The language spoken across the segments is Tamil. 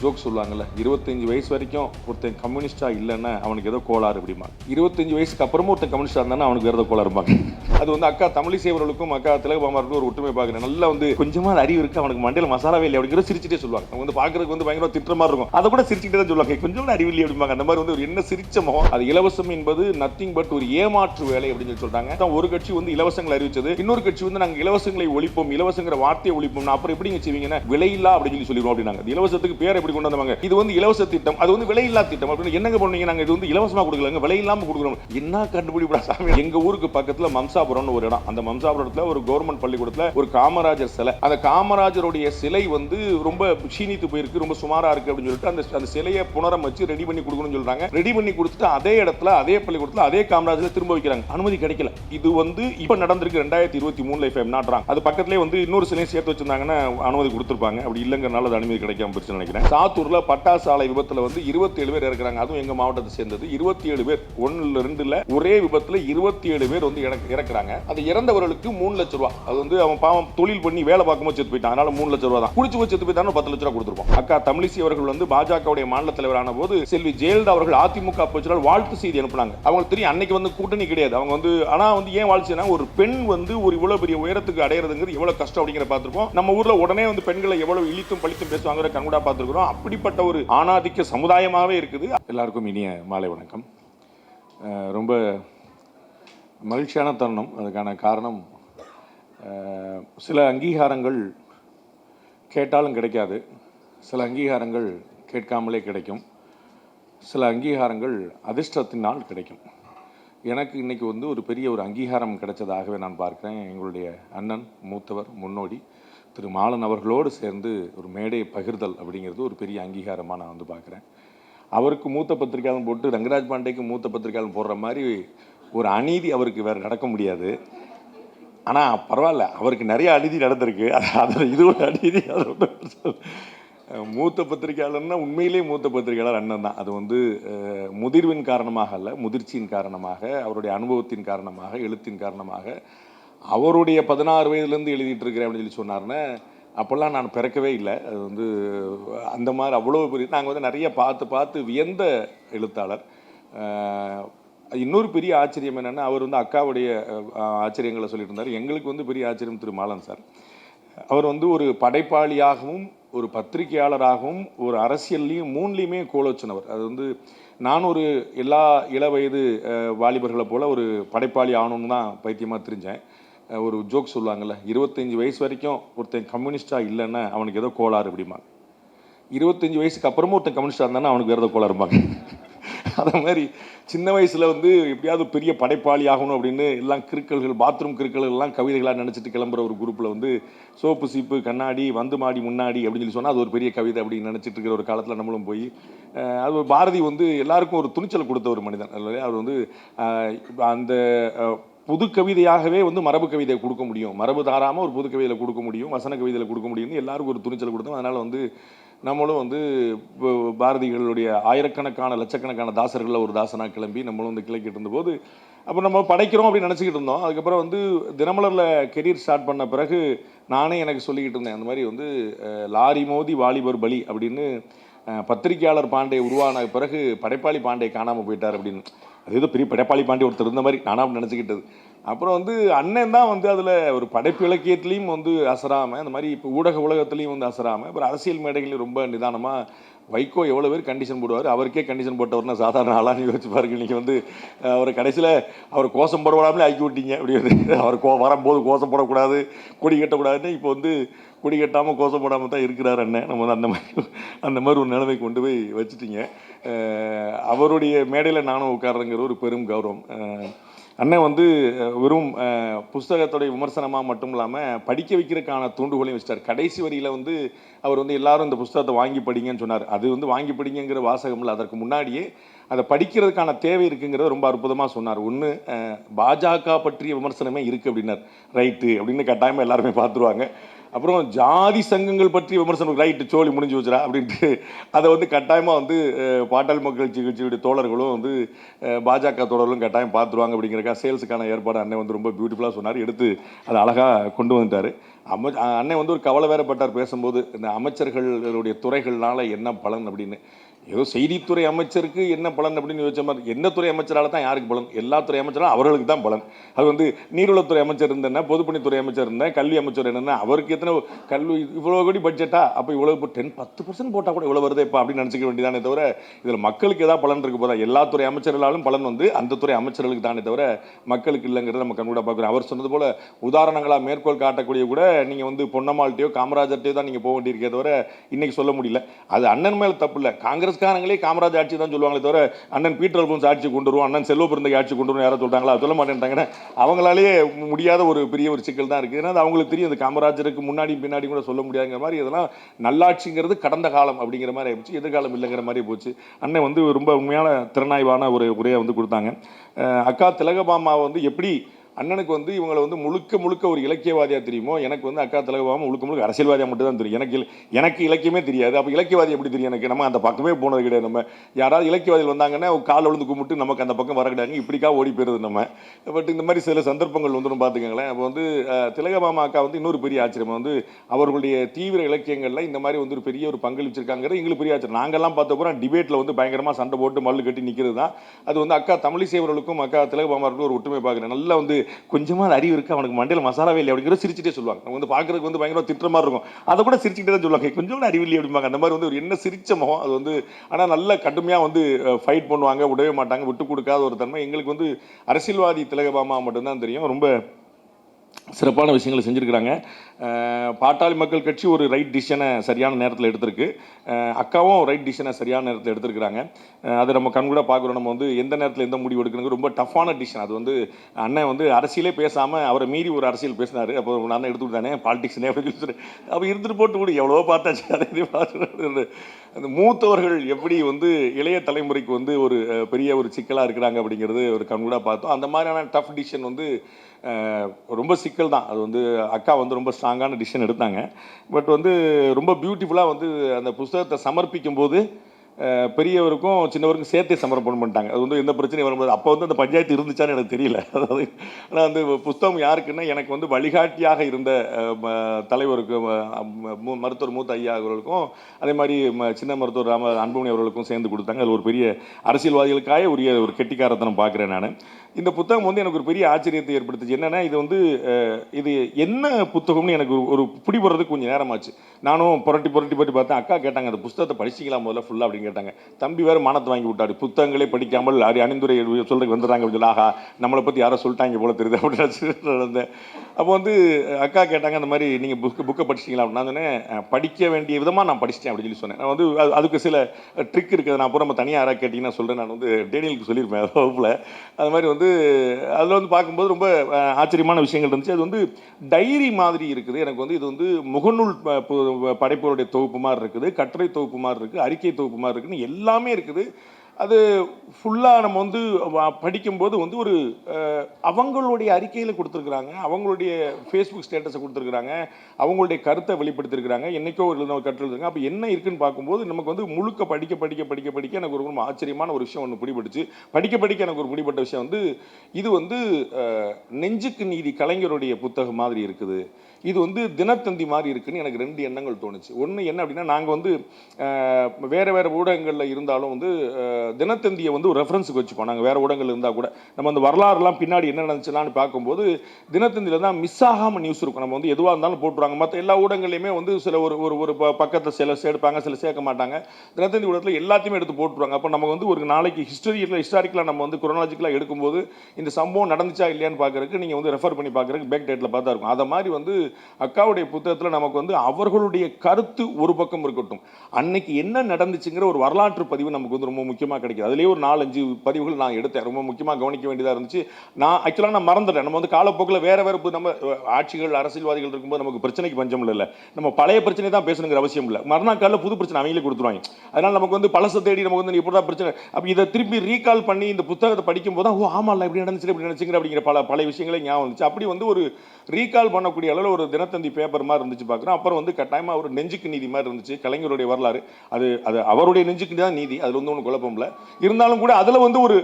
ஜோக் சொல்லுவாங்கல்ல இருபத்தஞ்சு வயசு வரைக்கும் ஒருத்தன் கம்யூனிஸ்டா இல்லைன்னா அவனுக்கு ஏதோ கோளாறு அப்படிமா இருபத்தஞ்சு வயசுக்கு அப்புறமும் ஒருத்தன் கம்யூனிஸ்டா இருந்தானா அவனுக்கு வேறு ஏதோ கோளாறுபாங்க அது வந்து அக்கா தமிழிசை அவர்களுக்கும் அக்கா திலகபாமாருக்கும் ஒரு ஒற்றுமை பார்க்குறேன் நல்லா வந்து கொஞ்சமா அறிவு இருக்கு. அவனுக்கு மண்டையில மசாலாவே இல்லை அப்படிங்கிற சிரிச்சுட்டே சொல்லுவாங்க. அவங்க வந்து பார்க்கறதுக்கு வந்து பயங்கர திட்டுற மாதிரி இருக்கும். அதை கூட சிரிச்சுட்டே தான் சொல்லுவாங்க. கொஞ்சம் அறிவு இல்லை அப்படிம்பாங்க. அந்த மாதிரி வந்து ஒரு என்ன சிரிச்சமோ அது இலவசம் என்பது நத்திங் பட் ஒரு ஏமாற்று வேலை அப்படின்னு சொல்லி சொல்றாங்க. தான் ஒரு கட்சி வந்து இலவசங்களை அறிவிச்சது. இன்னொரு கட்சி வந்து நாங்கள் இலவசங்களை ஒழிப்போம் இலவசங்கிற வார்த்தையை ஒழிப்போம் அப்புறம் எப்படிங்க செய்வீங்கன்னா? விலையில்லா அப்படின்னு சொல்லி சொல்லிடுவோம் அப்படின்னாங்க. இந்த இலவசத்துக்கு பேர் எப்படி கொண்டு வந்தாங்க இது வந்து இலவச திட்டம். அது வந்து விலையில்லா திட்டம் அப்படின்னு என்னங்க பண்ணுவீங்க? நாங்கள் இது வந்து இலவசமாக கொடுக்கலங்க. விலை கொடுக்குறோம். என்ன கண்டுபிடிப்பா சாமி? எங்க ஊருக்கு பக்கத்தில் மம்சா மம்சாபுரம்னு ஒரு இடம். அந்த மம்சாபுரத்தில் ஒரு கவர்மெண்ட் பள்ளிக்கூடத்தில் ஒரு காமராஜர் சிலை. அந்த காமராஜருடைய சிலை வந்து ரொம்ப சீனித்து போயிருக்கு ரொம்ப சுமாராக இருக்கு அப்படின்னு சொல்லிட்டு அந்த அந்த சிலையை புனரமைச்சு ரெடி பண்ணி கொடுக்கணும்னு சொல்கிறாங்க ரெடி பண்ணி கொடுத்துட்டு அதே இடத்துல அதே பள்ளிக்கூடத்தில் அதே காமராஜர் திரும்ப வைக்கிறாங்க. அனுமதி கிடைக்கல. இது வந்து இப்போ நடந்திருக்கு ரெண்டாயிரத்தி இருபத்தி மூணுல இப்ப நாட்டுறாங்க. அது பக்கத்துலேயே வந்து இன்னொரு சிலையை சேர்த்து வச்சிருந்தாங்கன்னா அனுமதி கொடுத்துருப்பாங்க. அப்படி இல்லைங்கிறனால அது அனுமதி கிடைக்காம போச்சு நினைக்கிறேன். சாத்தூரில் பட்டாசு ஆலை விபத்தில் வந்து இருபத்தி ஏழு பேர் இறக்குறாங்க. அதுவும் எங்கள் மாவட்டத்தை சேர்ந்தது. இருபத்தி ஏழு பேர் ஒன்னுல ரெண்டில் ஒரே விபத்தில் இருபத்தி ஏழு பேர் வந்து இறக்கு- கொடுக்குறாங்க. அது இறந்தவர்களுக்கு மூணு லட்ச ரூபா. அது வந்து அவன் பாவம் தொழில் பண்ணி வேலை பார்க்கும்போது செத்து போயிட்டான். அதனால மூணு லட்ச ரூபா தான். குடிச்சு போய் செத்து போயிட்டான்னு பத்து லட்ச ரூபா கொடுத்துருப்போம். அக்கா தமிழிசை அவர்கள் வந்து பாஜகவுடைய மாநில தலைவரான போது செல்வி ஜெயலலிதா அவர்கள் அதிமுக பொதுச்செயலாளர் வாழ்த்து செய்தி அனுப்புனாங்க. அவங்களுக்கு தெரியும் அன்னைக்கு வந்து கூட்டணி கிடையாது. அவங்க வந்து ஆனா வந்து ஏன் வாழ்த்துனா ஒரு பெண் வந்து ஒரு இவ்வளவு பெரிய உயரத்துக்கு அடையிறதுங்கிறது எவ்வளவு கஷ்டம் அப்படிங்கிற பார்த்துருப்போம். நம்ம ஊர்ல உடனே வந்து பெண்களை எவ்வளவு இழித்தும் பழித்தும் பேசுவாங்கிற கண்கூடா பார்த்திருக்கிறோம். அப்படிப்பட்ட ஒரு ஆணாதிக்க சமுதாயமாகவே இருக்குது. எல்லாருக்கும் இனிய மாலை வணக்கம். ரொம்ப மகிழ்ச்சியான தருணம். அதுக்கான காரணம் சில அங்கீகாரங்கள் கேட்டாலும் கிடைக்காது. சில அங்கீகாரங்கள் கேட்காமலே கிடைக்கும். சில அங்கீகாரங்கள் அதிர்ஷ்டத்தினால் கிடைக்கும். எனக்கு இன்றைக்கி வந்து ஒரு பெரிய ஒரு அங்கீகாரம் கிடைச்சதாகவே நான் பார்க்குறேன். எங்களுடைய அண்ணன் மூத்தவர் முன்னோடி திரு. மாலன் அவர்களோடு சேர்ந்து ஒரு மேடை பகிர்தல் அப்படிங்கிறது ஒரு பெரிய அங்கீகாரமாக நான் வந்து பார்க்குறேன். அவருக்கு மூத்த பத்திரிகையாளன் போட்டு ரங்கராஜ் பாண்டேக்கு மூத்த பத்திரிகையாளன் போடுற மாதிரி ஒரு அநீதி அவருக்கு வேறு நடக்க முடியாது. ஆனால் பரவாயில்ல அவருக்கு நிறைய அநீதி நடந்திருக்கு. அது- அதில் இது ஒரு அநீதி அது மூத்த பத்திரிகையாளர்னா உண்மையிலேயே மூத்த பத்திரிகையாளர் அண்ணன் தான். அது வந்து முதிர்வின் காரணமாக அல்ல முதிர்ச்சியின் காரணமாக அவருடைய அனுபவத்தின் காரணமாக எழுத்தின் காரணமாக. அவருடைய பதினாறு வயதுலேருந்து எழுதிட்டு இருக்கிறேன் அப்படின்னு சொல்லி சொன்னார்னா அப்போல்லாம் நான் பிறக்கவே இல்லை. அது வந்து அந்த மாதிரி அவ்வளோ பெரிய நாங்கள் வந்து நிறைய பார்த்து பார்த்து வியந்த எழுத்தாளர். இன்னொரு பெரிய ஆச்சரியம் என்னென்னா அவர் வந்து அக்காவுடைய ஆச்சரியங்களை சொல்லிட்டு இருந்தார் எங்களுக்கு வந்து பெரிய ஆச்சரியம் திரு மாலன் சார். அவர் வந்து ஒரு படைப்பாளியாகவும் ஒரு பத்திரிகையாளராகவும் ஒரு அரசியல்லையும் மூணுலேயுமே கோலோச்சினவர். அது வந்து நான் ஒரு எல்லா இள வயது வாலிபர்களை போல் ஒரு படைப்பாளி ஆகணும்னு தான் பைத்தியமாக தெரிஞ்சேன். ஒரு ஜோக் சொல்லுவாங்கல்ல இருபத்தஞ்சி வயசு வரைக்கும் ஒருத்தன் கம்யூனிஸ்டாக இல்லைன்னா அவனுக்கு ஏதோ கோளாறு அப்படிமா இருபத்தஞ்சு வயசுக்கு அப்புறமும் ஒருத்தன் கம்யூனிஸ்டாக இருந்தானா அவனுக்கு வேறு ஏதோ கோளாறுபாங்க அது மாதிரி சின்ன வயசில் வந்து எப்படியாவது பெரிய படைப்பாளி ஆகணும் அப்படின்னு எல்லாம் கிறுக்கல்கள் பாத்ரூம் கிறுக்கல்கள் எல்லாம் கவிதைகளாக நினச்சிட்டு கிளம்புற ஒரு குரூப்பில் வந்து சோப்பு சீப்பு கண்ணாடி வந்து மாடி முன்னாடி அப்படின்னு சொல்லி சொன்னால் அது ஒரு பெரிய கவிதை அப்படின்னு நினச்சிட்டு இருக்கிற ஒரு காலத்தில் நம்மளும் போய் அது ஒரு பாரதி வந்து எல்லாருக்கும் ஒரு துணிச்சல் கொடுத்த ஒரு மனிதன். இல்லையா அவர் வந்து அந்த புது கவிதையாகவே வந்து மரபு கவிதையை கொடுக்க முடியும். மரபு தாராமல் ஒரு புது கவிதையில் கொடுக்க முடியும் வசன கவிதையில் கொடுக்க முடியும்னு எல்லாருக்கும் ஒரு துணிச்சல் கொடுத்தோம். அதனால் வந்து நம்மளும் வந்து பாரதிகளுடைய ஆயிரக்கணக்கான லட்சக்கணக்கான தாசர்களில் ஒரு தாசனாக கிளம்பி நம்மளும் வந்து கிளக்கிட்டு இருந்தபோது அப்போ நம்ம படைக்கிறோம் அப்படின்னு நினச்சிக்கிட்டு இருந்தோம். அதுக்கப்புறம் வந்து தினமலரில் கெரியர் ஸ்டார்ட் பண்ண பிறகு நானே எனக்கு சொல்லிக்கிட்டு இருந்தேன் அந்த மாதிரி வந்து லாரி மோதி வாலிபர் பலி அப்படின்னு பத்திரிகையாளர் பத்திரிக்கையாளர் பாண்டே உருவான பிறகு படைப்பாளி பாண்டே காணாமல் போயிட்டார் அப்படின்னு. அது ஏதோ பெரிய படைப்பாளி பாண்டி ஒருத்தர் இருந்த மாதிரி நானாக நினச்சிக்கிட்டது. அப்புறம் வந்து அண்ணன் தான் வந்து அதில் ஒரு படைப்பு இலக்கியத்துலேயும் வந்து அசராமல் அந்த மாதிரி இப்போ ஊடக உலகத்துலேயும் வந்து அசராமல் அப்புறம் அரசியல் மேடைகளையும் ரொம்ப நிதானமாக வைகோ எவ்வளோ பேர் கண்டிஷன் போடுவார்? அவருக்கே கண்டிஷன் போட்டவர்னா சாதாரண ஆளான்னு யோசிச்சு பாருங்க. நீங்கள் வந்து அவர் அவரை கடைசியில் அவர் கோஷம் போடவிடாமலே ஆக்கி விட்டீங்க. அப்படி வந்து அவர் கோ வரும்போது கோஷம் போடக்கூடாது கொடி கட்டக்கூடாதுன்னு இப்போ வந்து கொடி கட்டாமல் கோஷம் போடாமல் தான் இருக்கிறார் அண்ணன் நம்ம வந்து அந்த மாதிரி அந்த மாதிரி ஒரு நிலைமை கொண்டு போய் வச்சுட்டீங்க. அவருடைய மேடையில் நானும் உட்காரங்கிற ஒரு பெரும் கௌரவம். அண்ணன் வந்து வெறும் புஸ்தகத்துடைய விமர்சனமாக மட்டும் இல்லாமல் படிக்க வைக்கிறதுக்கான தூண்டுகோலையும் வச்சிட்டார். கடைசி வரியில் வந்து அவர் வந்து எல்லாரும் இந்த புஸ்தகத்தை வாங்கி படிங்கன்னு சொன்னார். அது வந்து வாங்கி படிங்கிற வாசகம் இல்லை. அதற்கு முன்னாடியே அதை படிக்கிறதுக்கான தேவை இருக்குங்கிறத ரொம்ப அற்புதமாக சொன்னார். ஒன்று பாஜக பற்றிய விமர்சனமே இருக்குது அப்படின்னார். ரைட்டு அப்படின்னு கட்டாயமாக எல்லாருமே பார்த்துருவாங்க. அப்புறம் ஜாதி சங்கங்கள் பற்றி விமர்சனம். ரைட்டு சோழி முடிஞ்சு வச்சுரா அப்படின்ட்டு அதை வந்து கட்டாயமாக வந்து பாட்டாள் பாட்டாளி மக்கள் கட்சியுடைய தோழர்களும் வந்து பாஜக தோழர்களும் கட்டாயம் பார்த்துருவாங்க அப்படிங்கிறக்கா சேல்ஸுக்கான ஏற்பாடு அண்ணன் வந்து ரொம்ப பியூட்டிஃபுல்லாக சொன்னார். எடுத்து அதை அழகாக கொண்டு வந்துட்டார். அம அண்ணன் வந்து ஒரு கவலை வேறப்பட்டார் பேசும்போது இந்த அமைச்சர்களுடைய துறைகள்னால என்ன பலன் அப்படின்னு. ஏதோ செய்தித்துறை அமைச்சருக்கு என்ன பலன் அப்படின்னு யோசிச்ச மாதிரி என்ன துறை அமைச்சரால் தான் யாருக்கு பலன்? எல்லா துறை அமைச்சராலும் அவர்களுக்கு தான் பலன். அது வந்து நீர்வளத்துறை அமைச்சர் இருந்தேன்னா பொதுப்பணித்துறை அமைச்சர் இருந்தேன் கல்வி அமைச்சர் என்னன்னா அவருக்கு எத்தனை கல்வி இவ்வளோ கோடி பட்ஜெட்டா அப்போ இவ்வளோ டென் பத்து பர்சன்ட் போட்டால் கூட இவ்வளோ வருது இப்போ அப்படின்னு நினச்சிக்க வேண்டியதானே தவிர இதில் மக்களுக்கு ஏதாவது பலன் இருக்க போதா? எல்லா துறை அமைச்சர்களாலும் பலன் வந்து அந்த துறை அமைச்சர்களுக்கு தானே தவிர மக்களுக்கு இல்லைங்கிறத நம்ம கண்கூட பார்க்குறோம். அவர் சொன்னது போல உதாரணங்களாக மேற்கோள் காட்டக்கூடிய கூட நீங்கள் வந்து பொன்னம்மாள்கிட்டயோ காமராஜர்கிட்டயோ தான் நீங்கள் போக வேண்டியிருக்கே தவிர இன்றைக்கி சொல்ல முடியல. அது அண்ணன் மேலே தப்பு இல்லை. காங்கிரஸ்காரங்களே காமராஜ் ஆட்சி தான் சொல்லுவாங்களே தவிர அண்ணன் பீட்டர் அல்போன்ஸ் ஆட்சி கொண்டு வருவோம் அண்ணன் செல்வ பிறந்தகை ஆட்சி கொண்டு வருவோம் யாரோ சொல்றாங்களா? அது சொல்ல மாட்டேன்ட்டாங்கன்னா அவங்களாலேயே முடியாத ஒரு பெரிய ஒரு சிக்கல் தான் இருக்குது ஏன்னா அது அவங்களுக்கு தெரியும். அது காமராஜருக்கு முன்னாடி பின்னாடி கூட சொல்ல முடியாதுங்கிற மாதிரி இதெல்லாம் நல்லாட்சிங்கிறது கடந்த காலம் அப்படிங்கிற மாதிரி ஆயிடுச்சு எதிர்காலம் இல்லைங்கிற மாதிரி போச்சு. அண்ணன் வந்து ரொம்ப உண்மையான திறனாய்வான ஒரு உரையை வந்து கொடுத்தாங்க. அக்கா திலகபாமா வந்து எப்படி அண்ணனுக்கு வந்து இவங்களை வந்து முழுக்க முழுக்க ஒரு இலக்கியவாதியாக தெரியுமோ? எனக்கு வந்து அக்கா தலைவாமல் முழுக்க முழுக்க அரசியல்வாதியாக மட்டும் தான் தெரியும். எனக்கு எனக்கு இலக்கியமே தெரியாது. அப்போ இலக்கியவாதி எப்படி தெரியும் எனக்கு? நம்ம அந்த பக்கமே போனது கிடையாது நம்ம. யாராவது இலக்கியவாதிகள் வந்தாங்கன்னா கால் விழுந்து கும்பிட்டு நமக்கு அந்த பக்கம் வர கிடையாது இப்படிக்கா ஓடி போயிருது நம்ம. பட் இந்த மாதிரி சில சந்தர்ப்பங்கள் வந்துடும் பார்த்துக்கங்களேன் அப்போ வந்து திலகபாமா அக்கா வந்து இன்னொரு பெரிய ஆச்சரியம். வந்து அவர்களுடைய தீவிர இலக்கியங்களில் இந்த மாதிரி வந்து ஒரு பெரிய ஒரு பங்களிச்சிருக்காங்கிறது எங்களுக்கு பெரிய ஆச்சரியம். நாங்கள்லாம் பார்த்த போகிறோம் டிபேட்டில் வந்து பயங்கரமாக சண்டை போட்டு மல்லு கட்டி நிற்கிறது தான் அது வந்து அக்கா தமிழிசை அவர்களுக்கும் அக்கா திலகபாமாருக்கும் ஒரு ஒற்றுமை பார்க்குறேன் நல்லா வந்து கொஞ்சமாக அறிவு இருக்குது அவனுக்கு மண்டையில் மசாலாவே இல்லை அப்படிங்கிற சிரிச்சுட்டே சொல்லுவாங்க. அவங்க வந்து பார்க்குறதுக்கு வந்து பயங்கரமாக திட்டுற மாதிரி இருக்கும். அதை கூட சிரிச்சுக்கிட்டே தான் சொல்லுவாங்க. கொஞ்சம் கூட அறிவு இல்லை அப்படிம்பாங்க. அந்த மாதிரி வந்து ஒரு என்ன சிரிச்ச முகம் அது வந்து ஆனால் நல்ல கடுமையாக வந்து ஃபைட் பண்ணுவாங்க விடவே மாட்டாங்க விட்டு கொடுக்காத ஒரு தன்மை எங்களுக்கு வந்து அரசியல்வாதி திலகபாமா மட்டும்தான் தெரியும். ரொம்ப சிறப்பான விஷயங்களை செஞ்சுருக்கிறாங்க. பாட்டாளி மக்கள் கட்சி ஒரு ரைட் டிசிஷனை சரியான நேரத்தில் எடுத்திருக்கு. அக்காவும் ரைட் டிசிஷனை சரியான நேரத்தில் எடுத்திருக்கிறாங்க. அது அதை நம்ம கண்கூட பார்க்குறோம். நம்ம வந்து எந்த நேரத்தில் எந்த முடிவு எடுக்கணுங்க ரொம்ப டஃப்பான டிசிஷன் அது வந்து அண்ணன் வந்து அரசியலே பேசாமல் அவரை மீறி ஒரு அரசியல் பேசினார். அப்போ நான் எடுத்து எடுத்துக்கிட்டானே பாலிடிக்ஸ்னே அப்படின்னு சொல்லி அப்போ இருந்துட்டு போட்டு கூட எவ்வளோ பார்த்தாச்சு. அதை பார்த்து அந்த மூத்தவர்கள் எப்படி வந்து இளைய தலைமுறைக்கு வந்து ஒரு பெரிய ஒரு சிக்கலாக இருக்கிறாங்க அப்படிங்கிறது ஒரு கண்கூட பார்த்தோம். அந்த மாதிரியான டஃப் டிசிஷன் வந்து ரொம்ப சிக்கல் தான். அது வந்து அக்கா வந்து ரொம்ப ஸ்ட்ராங்கான டிசிஷன் எடுத்தாங்க. பட் வந்து ரொம்ப பியூட்டிஃபுல்லாக வந்து அந்த புஸ்தகத்தை சமர்ப்பிக்கும் போது பெரியவருக்கும் சின்னவருக்கும் சேர்த்தே சமர்ப்பணம் பண்ணிட்டாங்க அது வந்து எந்த பிரச்சனையும் வரும்போது அப்போ வந்து அந்த பஞ்சாயத்து இருந்துச்சான்னு எனக்கு தெரியல. அதாவது ஆனால் அந்த புஸ்தகம் யாருக்குன்னா எனக்கு வந்து வழிகாட்டியாக இருந்த தலைவருக்கு மருத்துவர் மூத்த ஐயா அவர்களுக்கும் அதே மாதிரி சின்ன மருத்துவர் ராம அன்புமணி அவர்களுக்கும் சேர்ந்து கொடுத்தாங்க. அது ஒரு பெரிய அரசியல்வாதிகளுக்காக உரிய ஒரு கெட்டிக்காரத்தனம் பார்க்குறேன் நான். இந்த புத்தகம் வந்து எனக்கு ஒரு பெரிய ஆச்சரியத்தை ஏற்படுத்துச்சு. என்னன்னா இது வந்து இது என்ன புத்தகம்னு எனக்கு ஒரு- ஒரு பிடிபடுறதுக்கு கொஞ்சம் நேரமாச்சு. நானும் புரட்டி புரட்டி புரட்டி பார்த்தேன். அக்கா கேட்டாங்க அந்த புத்தகத்தை படிச்சிங்களா முதல்ல ஃபுல்லாக அப்படின்னு கேட்டாங்க. தம்பி வேறு மானத்தை வாங்கி விட்டாரு. புத்தகங்களே படிக்காமல் அரி அணிந்துரை சொல்கிறதுக்கு வந்துட்டாங்க அப்படின்னு சொல்லி ஆஹா நம்மளை பற்றி யாரோ சொல்லிட்டாங்க போல தெரியுது. அப்படின்னு நினைச்சிட்டு அப்போ வந்து அக்கா கேட்டாங்க அந்த மாதிரி நீங்கள் புக்கு புக்கை படிச்சிங்களா அப்படின்னு நான் சொன்னேன் படிக்க வேண்டிய விதமாக நான் படிச்சிட்டேன். அப்படின்னு சொல்லி சொன்னேன். நான் வந்து அது- அதுக்கு சில ட்ரிக் இருக்குது. நான் அப்புறம் நம்ம தனியாக யாராவது கேட்டிங்கன்னா சொல்கிறேன் நான் வந்து டேனியலுக்கு சொல்லியிருப்பேன் வகுப்பில். அது மாதிரி வந்து அதில் வந்து பார்க்கும்போது ரொம்ப ஆச்சரியமான விஷயங்கள் இருந்துச்சு. அது வந்து டைரி மாதிரி இருக்குது. எனக்கு வந்து இது வந்து முகநூல் ப- படைப்புகளுடைய தொகுப்பு மாதிரி இருக்குது. கட்டுரை தொகுப்பு மாதிரி இருக்குது அறிக்கை தொகுப்பு மாதிரி இருக்குதுன்னு எல்லாமே இருக்குது. அது ஃபுல்லாக நம்ம வந்து படிக்கும்போது வந்து ஒரு அவங்களுடைய அறிக்கையில் கொடுத்துருக்குறாங்க. அவங்களுடைய ஃபேஸ்புக் ஸ்டேட்டஸை கொடுத்துருக்குறாங்க. அவங்களுடைய கருத்தை வெளிப்படுத்திருக்கிறாங்க. என்னைக்கோ ஒரு எழுதின ஒரு அப்போ என்ன இருக்குன்னு பார்க்கும்போது நமக்கு வந்து முழுக்க படிக்க படிக்க படிக்க படிக்க எனக்கு ஒரு ரொம்ப ஆச்சரியமான ஒரு விஷயம் ஒன்று பிடிபட்டுச்சு படிக்க படிக்க எனக்கு ஒரு பிடிபட்ட விஷயம் வந்து இது வந்து நெஞ்சுக்கு நீதி கலைஞருடைய புத்தகம் மாதிரி இருக்குது. இது வந்து தினத்தந்தி மாதிரி இருக்குன்னு எனக்கு ரெண்டு எண்ணங்கள் தோணுச்சு. ஒன்று என்ன அப்படின்னா நாங்கள் வந்து வேறு வேறு ஊடகங்களில் இருந்தாலும் வந்து தினத்தந்தியை வந்து ஒரு ரெஃபரன்ஸுக்கு வச்சுப்போம். நாங்கள் வேறு ஊடகங்கள் இருந்தால் கூட. நம்ம அந்த வரலாறுலாம் பின்னாடி என்ன நடந்துச்சுலான்னு பார்க்கும்போது தினத்தந்தியில் தான் மிஸ் ஆகாமல் நியூஸ் இருக்கும். நம்ம வந்து எதுவாக இருந்தாலும் போட்டுருவாங்க. மற்ற எல்லா ஊடகங்களையுமே வந்து சில ஒரு ஒரு ஒரு ப- பக்கத்தை சில சேர்ப்பாங்க சில சேர்க்க மாட்டாங்க. தினத்தந்தி ஊடகத்தில் எல்லாத்தையுமே எடுத்து போட்டுருவாங்க. அப்போ நம்ம வந்து ஒரு நாளைக்கு ஹிஸ்டரியில் ஹிஸ்டாரிக்கலாக நம்ம வந்து குரோனாலஜிக்கலாக எடுக்கும்போது இந்த சம்பவம் நடந்துச்சா இல்லையான்னு பார்க்கறதுக்கு நீங்கள் வந்து ரெஃபர் பண்ணி பார்க்குறக்கு பேக் டேட்டில் பார்த்தா இருக்கும். அதை மாதிரி வந்து அக்காவுடைய புத்தகத்தில் நமக்கு வந்து அவர்களுடைய கருத்து ஒரு பக்கம் இருக்கட்டும். அன்னைக்கு என்ன நடந்துச்சுங்கிற ஒரு வரலாற்று பதிவு நமக்கு வந்து ரொம்ப முக்கியமாக கிடைக்குது. அதுலேயே ஒரு நாலஞ்சு பதிவுகள் நான் எடுத்தேன். ரொம்ப முக்கியமாக கவனிக்க வேண்டியதாக இருந்துச்சு. நான் ஆக்சுவலாக நான் மறந்துட்டேன். நம்ம வந்து காலப்போக்கில் வேற வேறு நம்ம ஆட்சிகள் அரசியல்வாதிகள் இருக்கும்போது நமக்கு பிரச்சனைக்கு பஞ்சம் இல்லை நம்ம பழைய பிரச்சனை தான் பேசணுங்கிற அவசியம் இல்லை. மறுநாள் காலையில் புது பிரச்சனை அவங்களே கொடுத்துருவாங்க. அதனால் நமக்கு வந்து பழசை தேடி நமக்கு வந்து இப்படி தான் பிரச்சனை? அப்போ இதை திருப்பி ரீகால் பண்ணி இந்த புத்தகத்தை படிக்கும் போது தான் ஓ ஆமாம்ல இப்படி நடந்துச்சு இப்படி நினச்சிங்கிற அப்படிங்கிற பல பல விஷயங்களே ஞாபகம் வந்துச்சு. அப்படி வந்து ஒரு ரீகால் பண்ணக்கூடிய அளவில் ஒரு ஒரு தினத்தந்தி பேப்பர் மாதிரி இருந்துச்சு பார்க்குறோம் அப்புறம் வந்து கட்டாயமாக ஒரு நெஞ்சுக்கு நீதி மாதிரி இருந்துச்சு. கலைஞருடைய வரலாறு. அது அது அவருடைய நெஞ்சுக்கு தான் நீதி. அதில் வந்து ஒன்றும் குழப்பம் இல்லை இருந்தாலும் கூட அதில் வந்து ஒரு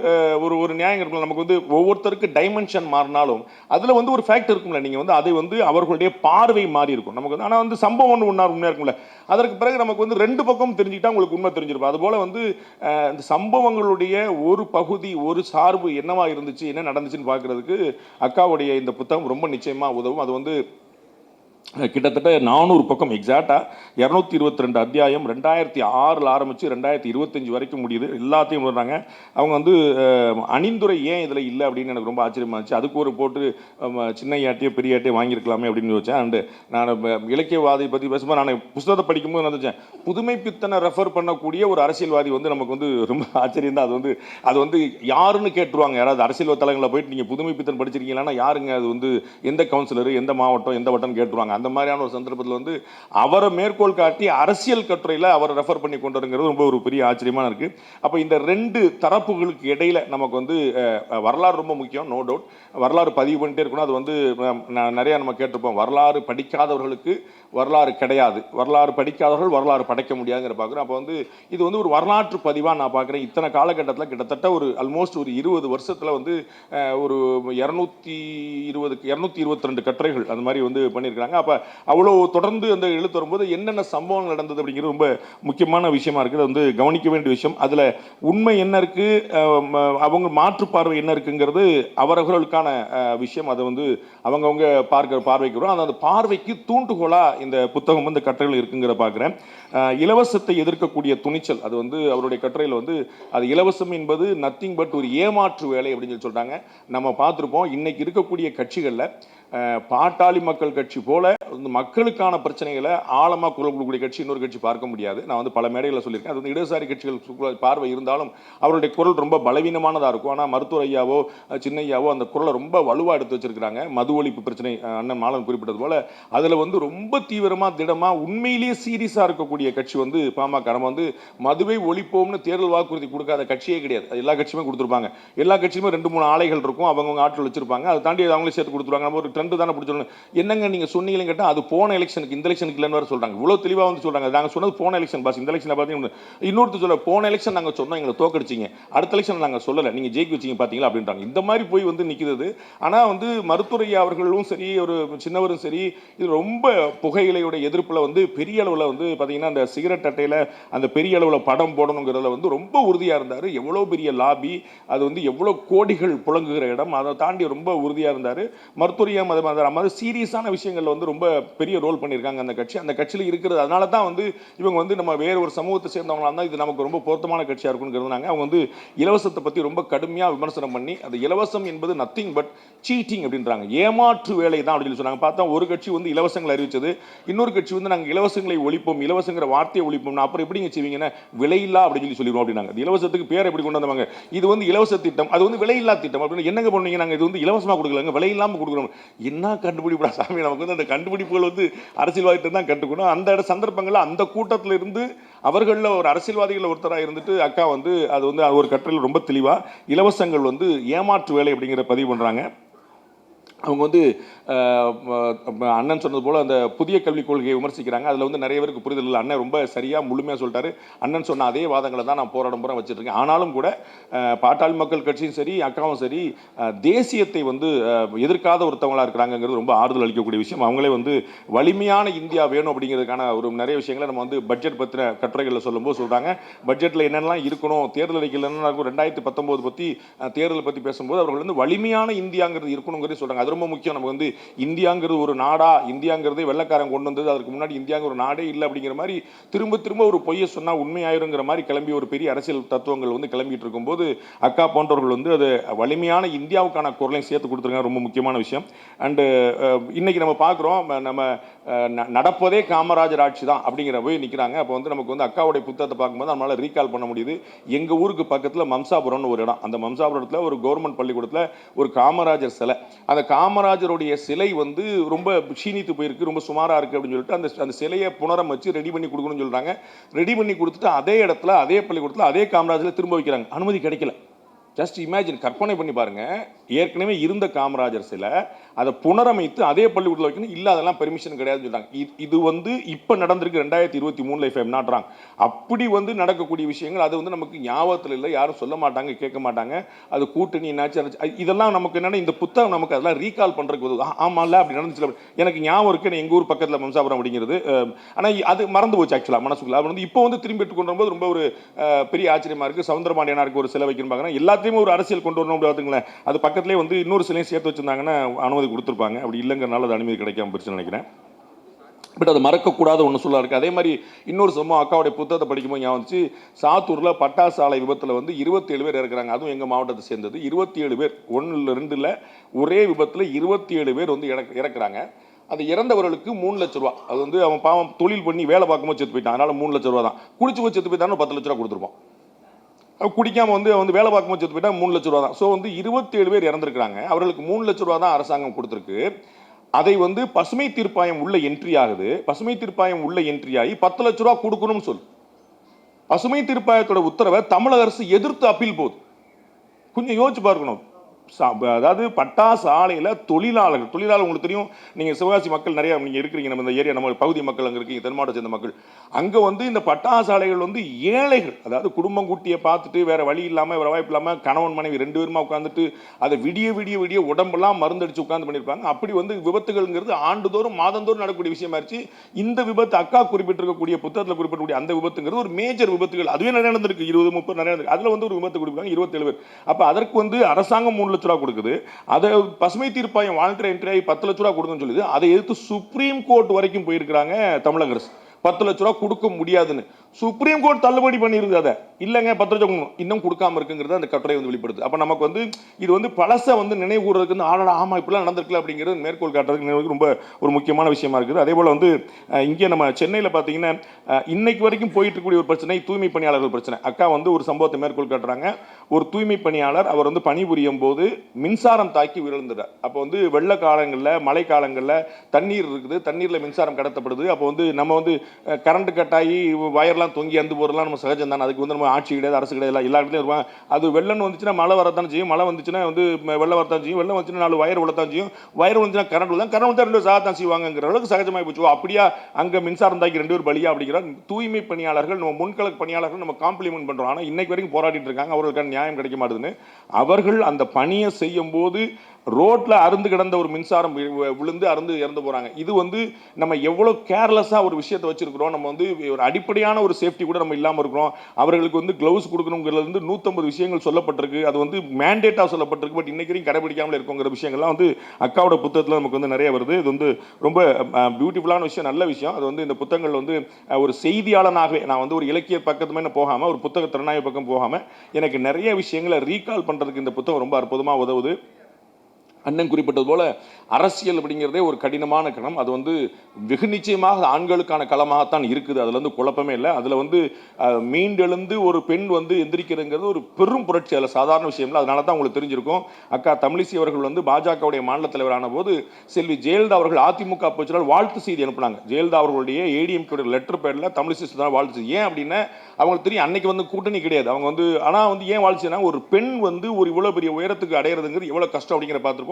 ஒரு ஒரு நியாயம் இருக்கும்ல. நமக்கு வந்து ஒவ்வொருத்தருக்கு டைமென்ஷன் மாறினாலும் அதில் வந்து ஒரு ஃபேக்ட் இருக்கும்ல. நீங்கள் வந்து அதை வந்து அவர்களுடைய பார்வை மாறி இருக்கும். நமக்கு வந்து ஆனால் வந்து சம்பவம் ஒன்று ஒன்றா உண்மையாக இருக்கும்ல. அதற்கு பிறகு நமக்கு வந்து ரெண்டு பக்கம் தெரிஞ்சுக்கிட்டா உங்களுக்கு உண்மை தெரிஞ்சிருப்போம் அதுபோல் வந்து இந்த சம்பவங்களுடைய ஒரு பகுதி ஒரு சார்பு என்னவா இருந்துச்சு என்ன நடந்துச்சுன்னு பார்க்குறதுக்கு அக்காவுடைய இந்த புத்தகம் ரொம்ப நிச்சயமாக உதவும். அது வந்து கிட்டத்தட்ட நானூறு பக்கம் எக்ஸாக்டாக இரநூத்தி இருபத்தி ரெண்டு அத்தியாயம் ரெண்டாயிரத்தி ஆறில் ஆரம்பித்து ரெண்டாயிரத்தி இருபத்தஞ்சி வரைக்கும் முடியுது. எல்லாத்தையும் வர்றாங்க அவங்க வந்து அணிந்துரை ஏன் இதில் இல்லை அப்படின்னு எனக்கு ரொம்ப ஆச்சரியமா இருந்துச்சு. அதுக்கு ஒரு போட்டு சின்ன ஆட்டியோ பெரிய ஆட்டியோ வாங்கியிருக்கலாமே அப்படின்னு யோசிச்சேன். அண்டு நான் இலக்கியவாதியை இலக்கியவாதி பற்றி பேசும்போது நான் புத்தகத்தை படிக்கும்போது நினச்சேன் புதுமை பித்தனை ரெஃபர் பண்ணக்கூடிய ஒரு அரசியல்வாதி வந்து நமக்கு வந்து ரொம்ப ஆச்சரியம் தான். அது வந்து அது வந்து யாருன்னு கேட்டுருவாங்க. யாராவது அரசியல் தலங்களில் போயிட்டு நீங்கள் புதுமை பித்தன் படிச்சிருக்கீங்களா யாருங்க? அது வந்து எந்த கவுன்சிலர் எந்த மாவட்டம் எந்த வட்டம் கேட்டுருவாங்க. அந்த மாதிரியான ஒரு சந்தர்ப்பத்தில் வந்து அவரை மேற்கோள் காட்டி அரசியல் கட்டுரையில் அவரை ரெஃபர் பண்ணி கொண்டு வருங்கிறது ரொம்ப ஒரு பெரிய ஆச்சரியமான இருக்குது அப்போ இந்த ரெண்டு தரப்புகளுக்கு இடையில நமக்கு வந்து வரலாறு ரொம்ப முக்கியம் நோ டவுட் வரலாறு பதிவு பண்ணிட்டே இருக்கணும். அது வந்து நிறையா ந- நம்ம கேட்டிருப்போம். வரலாறு படிக்காதவர்களுக்கு வரலாறு கிடையாது. வரலாறு படிக்காதவர்கள் வரலாறு படைக்க முடியாதுங்கிற பார்க்குறோம். அப்போ வந்து இது வந்து ஒரு வரலாற்று பதிவாக நான் பார்க்குறேன். இத்தனை காலகட்டத்தில் கிட்டத்தட்ட ஒரு ஆல்மோஸ்ட் ஒரு இருபது வருஷத்தில் வந்து ஒரு இரநூத்தி இருபதுக்கு இரநூத்தி இருபத்தி ரெண்டு கட்டுரைகள் அந்த மாதிரி வந்து பண்ணியிருக்காங்க அப்போ அவ்வளோ தொடர்ந்து அந்த எழுத்து வரும்போது என்னென்ன சம்பவங்கள் நடந்தது அப்படிங்கிறது ரொம்ப முக்கியமான விஷயமா இருக்குது. வந்து கவனிக்க வேண்டிய விஷயம். அதில் உண்மை என்ன இருக்குது அவங்க மாற்று பார்வை என்ன இருக்குங்கிறது அவரவர்களுக்கான விஷயம். அதை வந்து அவங்கவுங்க பார்க்குற பார்வைக்கு வரும். அந்த அந்த பார்வைக்கு தூண்டுகோலாக இந்த புத்தகம் வந்து கட்டுரைகள் இருக்குங்கிற பார்க்குறேன் இலவசத்தை எதிர்க்கக்கூடிய துணிச்சல் அது வந்து அவருடைய கட்டுரையில் வந்து அது இலவசம் என்பது நத்திங் பட் ஒரு ஏமாற்று வேலை அப்படின்னு சொல்லி சொல்கிறாங்க நம்ம பார்த்துருப்போம் இன்னைக்கு இருக்கக்கூடிய கட்சிகளில் பாட்டாளி மக்கள் கட்சி போல இந்த மக்களுக்கான பிரச்சனைகளை ஆழமாக குரல் கொடுக்கக்கூடிய கட்சி இன்னொரு கட்சி பார்க்க முடியாது. நான் வந்து பல மேடைகளில் சொல்லியிருக்கேன். அது வந்து இடதுசாரி கட்சிகள் பார்வை இருந்தாலும் அவருடைய குரல் ரொம்ப பலவீனமானதாக இருக்கும். ஆனால் மருத்துவர் ஐயாவோ சின்னையாவோ சின்ன ஐயாவோ அந்த குரலை ரொம்ப வலுவாக எடுத்து வச்சிருக்கிறாங்க. மது ஒழிப்பு பிரச்சனை அண்ணன் மாலன் குறிப்பிட்டது போல. அதில் வந்து ரொம்ப தீவிரமாக திடமாக உண்மையிலேயே சீரியஸாக இருக்கக்கூடிய கட்சி வந்து பாமக. நம்ம வந்து மதுவை ஒழிப்போம்னு தேர்தல் வாக்குறுதி கொடுக்காத கட்சியே கிடையாது. எல்லா கட்சியுமே கொடுத்துருப்பாங்க. எல்லா கட்சியுமே ரெண்டு மூணு ஆலைகள் இருக்கும். அவங்கவுங்க ஆட்கள் வச்சிருப்பாங்க. அதை தாண்டி அவங்களே சேர்த்து கொடுத்துருவாங்க. நம்ம ஒரு ட்ரெண்டு தானே பிடிச்சிடணும் என்னங்க நீங்கள் சொன்னீங்களே கேட்டால் அது போன எலெக்ஷனுக்கு இந்த எலெக்ஷனுக்கு இல்லைன்னு வேறு சொல்கிறாங்க இவ்வளோ தெளிவாக வந்து சொல்கிறாங்க நாங்கள் சொன்னது போன எலெக்ஷன் பாஸ். இந்த எலெக்ஷனில் பார்த்தீங்கன்னா இன்னொருத்தர் சொல்ல போன எலெக்ஷன் நாங்கள் சொன்னோம் எங்களை தோக்கடிச்சிங்க. அடுத்த எலெக்ஷன் நாங்கள் சொல்லலை. நீங்கள் ஜெயிக்க வச்சிங்க பார்த்தீங்களா அப்படின்றாங்க. இந்த மாதிரி போய் வந்து நிற்கிறது ஆனால் வந்து மருத்துவரை அவர்களும் சரி ஒரு சின்னவரும் சரி இது ரொம்ப புகையிலையோட எதிர்ப்பில் வந்து பெரிய அளவில் வந்து பார்த்தீங்கன்னா அந்த சிகரெட் அட்டையில் அந்த பெரிய அளவில் படம் போடணுங்கிறதுல வந்து ரொம்ப உறுதியாக இருந்தார். எவ்வளோ பெரிய லாபி அது வந்து எவ்வளோ கோடிகள் புழங்குகிற இடம் அதை தாண்டி ரொம்ப உறுதியாக இருந்தார். மருத்துவரியா மத மத மாதிரி சீரியஸான விஷயங்களில் வந்து ரொம்ப பெரிய ரோல் பண்ணியிருக்காங்க அந்த கட்சி. அந்த கட்சியில் இருக்கிறது அதனால தான் வந்து இவங்க வந்து நம்ம வேறு ஒரு சமூகத்தை சேர்ந்தவங்களா இருந்தால் இது நமக்கு ரொம்ப பொருத்தமான கட்சியாக இருக்குங்கிறதுனாங்க அவங்க வந்து இலவசத்தை பற்றி ரொம்ப கடுமையாக விமர்சனம் பண்ணி அந்த இலவசம் என்பது நத்திங் பட் சீட்டிங் அப்படின்றாங்க. ஏமாற்று வேலை தான் அப்படின்னு சொன்னாங்க பார்த்தா ஒரு கட்சி வந்து இலவசங்களை அறிவிச்சது இன்னொரு கட்சி வந்து நாங்கள் இலவசங்களை ஒழிப்போம் இலவசங்கிற வார்த்தையை ஒழிப்போம் அப்புறம் எப்படிங்க செய்வீங்கன்னா விலையில்லா அப்படின்னு சொல்லி சொல்லிடுவோம் அப்படின்னாங்க. இலவசத்துக்கு பேர் எப்படி கொண்டு வந்தாங்க இது வந்து இலவச திட்டம் அது வந்து விலையில்லா திட்டம் அப்படின்னு என்னங்க பண்ணுவீங்க நாங்கள் இது வந்து இலவசமாக கொடுக்கலங்க விலை இல்லாமல் கொடுக்குறோம் என்ன கண்டுபிடிப்பா சாமி? நமக்கு வந்து அந்த கண்டுபிடிப்புகள் வந்து அரசியல்வாதிட்டு தான் கற்றுக்கணும். அந்த இட சந்தர்ப்பங்களில் அந்த கூட்டத்தில் இருந்து அவர்களில் ஒரு அரசியல்வாதிகள் ஒருத்தராக இருந்துட்டு அக்கா வந்து அது வந்து ஒரு கட்டுரையில் ரொம்ப தெளிவாக இலவசங்கள் வந்து ஏமாற்று வேலை அப்படிங்கிற பதிவு பண்ணுறாங்க அவங்க வந்து அண்ணன் சொன்னது போல் அந்த புதிய கல்விக் கொள்கையை விமர்சிக்கிறாங்க. அதில் வந்து நிறைய பேருக்கு புரிதல் இல்லை. அண்ணன் ரொம்ப சரியாக முழுமையாக சொல்லிட்டாரு. அண்ணன் சொன்ன அதே வாதங்களை தான் நான் போராடம் புறம் வச்சுருக்கேன். ஆனாலும் கூட பாட்டாளி மக்கள் கட்சியும் சரி அக்காவும் சரி தேசியத்தை வந்து எதிர்க்காத ஒருத்தவங்களாக இருக்கிறாங்கிறது ரொம்ப ஆறுதல் அளிக்கக்கூடிய விஷயம். அவங்களே வந்து வலிமையான இந்தியா வேணும் அப்படிங்கிறதுக்கான ஒரு நிறைய விஷயங்களை நம்ம வந்து பட்ஜெட் பற்றின கட்டுரைகளில் சொல்லும்போது சொல்கிறாங்க பட்ஜெட்டில் என்னென்னலாம் இருக்கணும் தேர்தல் அறிக்கையில் என்னென்ன இருக்கும் ரெண்டாயிரத்தி பத்தொம்போது பற்றி தேர்தலை பற்றி பேசும்போது அவர்கள் வந்து வலிமையான இந்தியாங்கிறது இருக்கணுங்கிறது சொல்கிறாங்க அது ரொம்ப முக்கியம். நமக்கு வந்து இந்தியாங்கிறது ஒரு நாடா இந்தியாங்கிறதே வெள்ளக்காரன் கொண்டு வந்தது. அதுக்கு முன்னாடி இந்தியாங்கிற ஒரு நாடே இல்லை அப்படிங்கிற மாதிரி திரும்ப திரும்ப ஒரு பொய்யை சொன்னால் உண்மையாயிருங்கிற மாதிரி கிளம்பி ஒரு பெரிய அரசியல் தத்துவங்கள் வந்து கிளம்பிட்டு இருக்கும்போது அக்கா போன்றவர்கள் வந்து அது வலிமையான இந்தியாவுக்கான குரலையும் சேர்த்து கொடுத்துருக்காங்க. ரொம்ப முக்கியமான விஷயம். அண்டு இன்னைக்கு நம்ம பார்க்குறோம் நம்ம நடப்பதே காமராஜர் ஆட்சி தான் அப்படிங்கிற போய் நிற்கிறாங்க அப்போ வந்து நமக்கு வந்து அக்காவுடைய புத்தகத்தை பார்க்கும்போது நம்மளால் ரீகால் பண்ண முடியுது. எங்கள் ஊருக்கு பக்கத்தில் மம்சாபுரம்னு ஒரு இடம். அந்த மம்சாபுரத்தில் ஒரு கவர்மெண்ட் பள்ளிக்கூடத்தில் ஒரு காமராஜர் சிலை. அந்த காமராஜருடைய சிலை வந்து ரொம்ப சீனித்து போயிருக்கு ரொம்ப சுமாராக இருக்குது அப்படின்னு சொல்லிட்டு அந்த அந்த சிலையை புனரம் வச்சு ரெடி பண்ணி கொடுக்கணும்னு சொல்கிறாங்க ரெடி பண்ணி கொடுத்துட்டு அதே இடத்துல அதே பள்ளிக்கூடத்தில் அதே காமராஜில் திரும்ப வைக்கிறாங்க. அனுமதி கிடைக்கல. ஜஸ்ட் இமேஜின் கற்பனை பண்ணி பாருங்கள் ஏற்கனவே இருந்த காமராஜர் சிலை அதை புனரமைத்து அதே பள்ளிக்கூடத்தில் வைக்கணும். இல்லை அதெல்லாம் பெர்மிஷன் கிடையாதுன்னு சொல்லிட்டாங்க. இது- இது வந்து இப்போ நடந்திருக்கு ரெண்டாயிரத்தி இருபத்தி மூணில் இஃப் நாட் ராங் அப்படி வந்து நடக்கக்கூடிய விஷயங்கள் அது வந்து நமக்கு ஞாபகத்தில் இல்லை. யாரும் சொல்ல மாட்டாங்க கேட்க மாட்டாங்க. அது கூட்டணி என்னாச்சு இதெல்லாம் நமக்கு என்னென்னா இந்த புத்தகம் நமக்கு அதெல்லாம் ரீகால் பண்ணுறதுக்கு உதவுது. ஆ, ஆமால்ல அப்படி நடந்துச்சு. எனக்கு ஞாபகம் இருக்கு எங்கள் ஊர் பக்கத்தில் மம்சாபுரம் அப்படிங்கிறது. ஆனால் அது மறந்து போச்சு ஆக்சுவலாக மனசுக்குள்ள. அது வந்து இப்போ வந்து திரும்பி எடுத்து கொண்டு வரும்போது ரொம்ப ஒரு பெரிய ஆச்சரியமாக இருக்கு. சவுந்தரபாண்டியனாருக்கு ஒரு சிலை வைக்கணும் பார்க்குறேன் எல்லாத்தையுமே ஒரு அரசியல் கொண்டு வரணும் அப்படி பார்த்துங்களேன். அது பக்கத்துலேயே வந்து இன்னொரு சிலையும் சேர்த்து வச்சிருந்தாங்கன்னா அனுமதி கொடுத்துருப்பாங்க. அப்படி இல்லைங்கிறனால அது அனுமதி கிடைக்காம போச்சுன்னு நினைக்கிறேன். பட் அது மறக்கக்கூடாத ஒன்று சொல்ல இருக்கு. அதே மாதிரி இன்னொரு சம்பவம் அக்காவுடைய புத்தகத்தை படிக்கும்போது ஞாபகம் வந்துச்சு. சாத்தூரில் பட்டாசு ஆலை விபத்தில் வந்து இருபத்தேழு பேர் இறக்குறாங்க. அதுவும் எங்கள் மாவட்டத்தை சேர்ந்தது. இருபத்தி ஏழு பேர் ஒன்றில் ரெண்டில் ஒரே விபத்தில் இருபத்தி ஏழு பேர் வந்து இறக் இறக்குறாங்க. அந்த இறந்தவர்களுக்கு மூணு லட்ச ரூபா. அது வந்து அவன் பாவம் தொழில் பண்ணி வேலை பார்க்கும்போது செத்து போயிட்டான். அதனால மூணு லட்ச ரூபா தான். குடிச்சு போய் செத்து போயிட்டான்னு பத்து லட்ச ரூபா கொடுத்துருப்போம் குடிக்காமல் வந்து வந்து வேலை பார்க்கும்போது செத்து போயிட்டா மூணு லட்ச ரூபா தான். ஸோ வந்து இருபத்தேழு பேர் இறந்துருக்குறாங்க. அவர்களுக்கு மூணு லட்ச ரூபா தான் அரசாங்கம் கொடுத்துருக்கு. அதை வந்து பசுமை தீர்ப்பாயம் உள்ள என்ட்ரி ஆகுது. பசுமை தீர்ப்பாயம் உள்ள என்ட்ரி ஆகி பத்து லட்ச ரூபா கொடுக்கணும்னு சொல்லு. பசுமை தீர்ப்பாயத்தோட உத்தரவை தமிழக அரசு எதிர்த்து அப்பீல் போகுது. கொஞ்சம் யோசிச்சு பார்க்கணும். அதாவது பட்டாசு ஆலையில் தொழிலாளர்கள் தொழிலாளர் உங்களுக்கு தெரியும் நீங்கள் சிவகாசி மக்கள் நிறைய நீங்கள் இருக்கிறீங்க நம்ம இந்த ஏரியா நம்ம பகுதி மக்கள் அங்கே இருக்கீங்க தென் சேர்ந்த மக்கள். அங்கே வந்து இந்த பட்டாசு ஆலைகள் வந்து ஏழைகள் அதாவது குடும்பம் கூட்டியை பார்த்துட்டு வேற வழி இல்லாமல் வேறு வாய்ப்பு இல்லாமல் கணவன் மனைவி ரெண்டு பேருமா உட்காந்துட்டு அதை விடிய விடிய விடிய உடம்பெல்லாம் மருந்தடிச்சு உட்காந்து பண்ணியிருப்பாங்க. அப்படி வந்து விபத்துகள்ங்கிறது ஆண்டுதோறும் மாதந்தோறும் நடக்கக்கூடிய விஷயமாயிருச்சு இந்த விபத்து அக்கா குறிப்பிட்டிருக்கக்கூடிய புத்தகத்தில் குறிப்பிடக்கூடிய அந்த விபத்துங்கிறது ஒரு மேஜர் விபத்துகள். அதுவே நிறைய நடந்திருக்கு. இருபது முப்பது நிறைய நடந்திருக்கு. அதில் வந்து ஒரு விபத்து கொடுப்பாங்க இருபத்தேழு பேர். அப்போ அதற்கு வந்து அரசாங்கம் மூணு லட்ச ரூபா கொடுக்குது. அதை பசுமை தீர்ப்பாயம் வாலண்டரி என்ட்ரி பத்து லட்ச ரூபா கொடுக்குன்னு சொல்லுது. அதை எதிர்த்து சுப்ரீம் கோர்ட் வரைக்கும் போயிருக்கிறாங்க தமிழக அரசு பத்து லட்ச ரூபா கொடுக்க முடியாதுன்னு. சுப்ரீம் கோர்ட் தள்ளுபடி பண்ணிருது அதை. இல்லைங்க பத்து லட்சம் இன்னும் கொடுக்காம இருக்குங்கிறது அந்த கட்டுரை வந்து வெளிப்படுது. அப்போ நமக்கு வந்து இது வந்து பழசை வந்து நினைவுகூறதுக்கு வந்து ஆடா ஆமாம் இப்படிலாம் நடந்திருக்கல அப்படிங்கிறது மேற்கோள் காட்டுறதுக்கு ரொம்ப ஒரு முக்கியமான விஷயமா இருக்குது. அதே போல் வந்து இங்கே நம்ம சென்னையில் பார்த்தீங்கன்னா இன்னைக்கு வரைக்கும் போயிட்டு இருக்கக்கூடிய ஒரு பிரச்சனை தூய்மை பணியாளர்கள் பிரச்சனை. அக்கா வந்து ஒரு சம்பவத்தை மேற்கோள் காட்டுறாங்க. ஒரு தூய்மை பணியாளர் அவர் வந்து பணிபுரியும் போது மின்சாரம் தாக்கி விழுந்துட்டார் அப்போ வந்து வெள்ள காலங்களில் மழை காலங்களில் தண்ணீர் இருக்குது. தண்ணீரில் மின்சாரம் கடத்தப்படுது. அப்போ வந்து நம்ம வந்து கரண்ட் கட்டாகி வயர்லாம் தொங்கி அந்து போகிறதுலாம் நம்ம சகஜம் தான். அதுக்கு வந்து நம்ம ஆட்சி கிடையாது அரசு கிடையாது எல்லா இடத்துலையும் இருப்பாங்க. அது வெள்ளம் வந்துச்சுன்னா மழை வரத்தான் செய்யும். மழை வந்துச்சுன்னா வந்து வெள்ளம் வரத்தான் செய்யும். வெள்ளம் வந்துச்சுன்னா நாலு வயர் விழத்தான் செய்யும். வயர் வந்துச்சுன்னா கரண்ட் விழுதான் கரண்ட் வந்து ரெண்டு சாகத்தான் செய்வாங்கங்கிற அளவுக்கு சகஜமாக போச்சு. அப்படியா? அங்கே மின்சாரம் தாக்கி ரெண்டு பேர் பலியா அப்படிங்கிற தூய்மை பணியாளர்கள் நம்ம முன்களக் பணியாளர்கள் நம்ம காம்ப்ளிமெண்ட் பண்ணுறோம் ஆனால் இன்னைக்கு வரைக்கும் போராடிட்டு இருக்காங்க. அவர்களுக்கான நியாயம் கிடைக்க மாட்டேதுன்னு. அவர்கள் அந்த பணியை செய்யும் போது ரோட்டில் அருந்து கிடந்த ஒரு மின்சாரம் வி- விழுந்து அருந்து இறந்து போகிறாங்க இது வந்து நம்ம எவ்வளோ கேர்லெஸ்ஸாக ஒரு விஷயத்தை வச்சுருக்கிறோம். நம்ம வந்து ஒரு அடிப்படையான ஒரு சேஃப்டி கூட நம்ம இல்லாமல் இருக்கிறோம். அவர்களுக்கு வந்து க்ளவுஸ் கொடுக்கணுங்கிறது வந்து நூற்றம்பது விஷயங்கள் சொல்லப்பட்டிருக்கு. அது வந்து மேண்டேட்டாக சொல்லப்பட்டிருக்கு. பட் இன்னைக்கு கடைபிடிக்காமல் இருக்கோங்கிற விஷயங்கள்லாம் வந்து அக்காவோட புத்தகத்தில் நமக்கு வந்து நிறைய வருது. இது வந்து ரொம்ப பியூட்டிஃபுல்லான விஷயம் நல்ல விஷயம். அது வந்து இந்த புத்தகங்கள் வந்து ஒரு செய்தியாளனாகவே நான் வந்து ஒரு இலக்கிய பக்கத்துமே போகாமல் ஒரு புத்தக திறனாய்வு பக்கம் போகாமல் எனக்கு நிறைய விஷயங்களை ரீகால் பண்ணுறதுக்கு இந்த புத்தகம் ரொம்ப அற்புதமாக உதவுது. அண்ணன் குறிப்பிட்டது போல அரசியல் அப்படிங்கிறதே ஒரு கடினமான களம் அது வந்து வெகு நிச்சயமாக ஆண்களுக்கான களமாகத்தான் இருக்குது. அதில் வந்து குழப்பமே இல்லை. அதில் வந்து மீண்டெழுந்து ஒரு பெண் வந்து எந்திரிக்கிறதுங்கிறது ஒரு பெரும் புரட்சி. அதில் சாதாரண விஷயம் இல்லை. அதனால தான் உங்களுக்கு தெரிஞ்சிருக்கும். அக்கா தமிழிசை அவர்கள் வந்து பாஜகவுடைய மாநில தலைவரான போது செல்வி ஜெயலலிதா அவர்கள் அதிமுக பொதுச்செயலாளர் வாழ்த்து செய்தி அனுப்புனாங்க. ஜெயலலிதா அவர்களுடைய ஏடிஎம்கேடைய லெட்டர் பேரில் தமிழிசை சுதா வாழ்த்து செய்தி. ஏன் அப்படின்னா அவங்களுக்கு தெரியும் அன்னைக்கு வந்து கூட்டணி கிடையாது. அவங்க வந்து ஆனால் வந்து ஏன் வாழ்த்து ஒரு பெண் வந்து ஒரு இவ்வளோ பெரிய உயரத்துக்கு அடையிறதுங்கிறது எவ்வளோ கஷ்டம் அப்படிங்கிற பார்த்துருப்போம்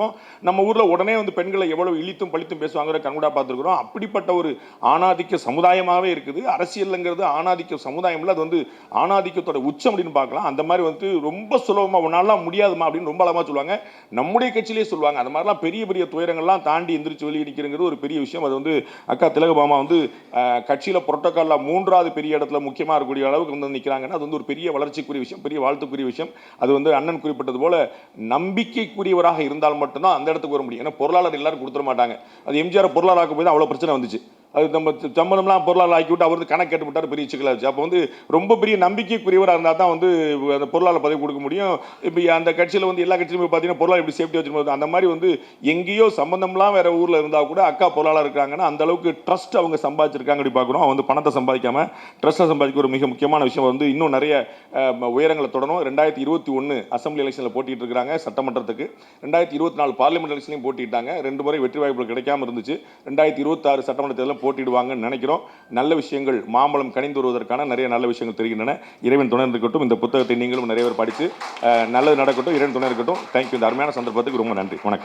நம்ம ஊரில் உடனே வந்து பெண்களை எவ்வளவு இழித்தும் பழித்தும் பேசுவாங்கிற கண்கூடா பார்த்துருக்குறோம். அப்படிப்பட்ட ஒரு ஆணாதிக்க சமுதாயமாகவே இருக்குது. அரசியலுங்கிறது ஆணாதிக்க சமுதாயம் இல்லை அது வந்து ஆணாதிக்கத்தோட உச்சம் அப்படின்னு பார்க்கலாம். அந்த மாதிரி வந்து ரொம்ப சுலபமாக உன்னாலாம் முடியாதுமா அப்படின்னு ரொம்ப அளவாக சொல்லுவாங்க. நம்முடைய கட்சியிலே சொல்லுவாங்க. அந்த மாதிரிலாம் பெரிய பெரிய துயரங்கள்லாம் தாண்டி எந்திரிச்சு வெளியே நிற்கிறங்கிறது ஒரு பெரிய விஷயம். அது வந்து அக்கா திலகபாமா வந்து கட்சியில் புரோட்டோக்காலில் மூன்றாவது பெரிய இடத்துல முக்கியமாக இருக்கக்கூடிய அளவுக்கு வந்து நிற்கிறாங்கன்னா அது வந்து ஒரு பெரிய வளர்ச்சிக்குரிய விஷயம் பெரிய வாழ்த்துக்குரிய விஷயம். அது வந்து அண்ணன் குறிப்பிட்டது போல நம்பிக்கைக்குரியவராக இருந்தால் மட்டும்தான் அந்த இடத்துக்கு வர முடியும். ஏன்னா பொருளாளர் எல்லாரும் கொடுத்துட மாட்டாங்க. அது எம்ஜிஆர் பொருளாளர் போய் தான் அவ்வளோ பிரச்சனை வந்துச்சு. அது நம்ம சம்பளம்லாம் பொருளாளர் ஆக்கி விட்டு அவர் வந்து கணக்கு கேட்டு விட்டார் பெரிய சிக்கலாச்சு. அப்போ வந்து ரொம்ப பெரிய நம்பிக்கைக்குரியவராக இருந்தால் தான் வந்து அந்த பொருளாளர் பதவி கொடுக்க முடியும். இப்போ அந்த கட்சியில் வந்து எல்லா கட்சியிலுமே பார்த்தீங்கன்னா பொருளாளர் இப்படி சேஃப்டி வச்சிருப்போம் அந்த மாதிரி வந்து எங்கேயோ சம்பந்தம்லாம் வேற ஊரில் இருந்தால் கூட அக்கா பொருளாளர் இருக்காங்கன்னா அந்த அளவுக்கு ட்ரஸ்ட் அவங்க சம்பாதிச்சிருக்காங்க அப்படி பார்க்குறோம் வந்து பணத்தை சம்பாதிக்காம ட்ரஸ்ட்டை சம்பாதிக்க ஒரு மிக முக்கியமான விஷயம் வந்து இன்னும் நிறைய உயரங்களை தொடரும் ரெண்டாயிரத்தி இருபத்தி ஒன்று அசம்பிளி எலெக்ஷனில் போட்டிட்டு இருக்காங்க சட்டமன்றத்துக்கு. ரெண்டாயிரத்தி இருபத்தி நாலு பார்லிமெண்ட் எலெக்ஷன்லையும் போட்டிட்டாங்க. ரெண்டு முறை வெற்றி வாய்ப்புகள் கிடைக்காம இருந்துச்சு. ரெண்டாயிரத்தி இருபத்தாறு சட்டமன்ற தேர்தலில் போட்டிடுவாங்கன்னு நினைக்கிறோம். நல்ல விஷயங்கள் மாம்பழம் கனிந்து வருவதற்கான நிறைய நல்ல விஷயங்கள் தெரிகின்றன. இறைவன் துணை இருக்கட்டும் இந்த புத்தகத்தை நீங்களும் நிறைய பேர் படித்து நல்லது நடக்கட்டும் இறைவன் துணை இருக்கட்டும். தேங்க்யூ இந்த அருமையான சந்தர்ப்பத்துக்கு ரொம்ப நன்றி. வணக்கம்.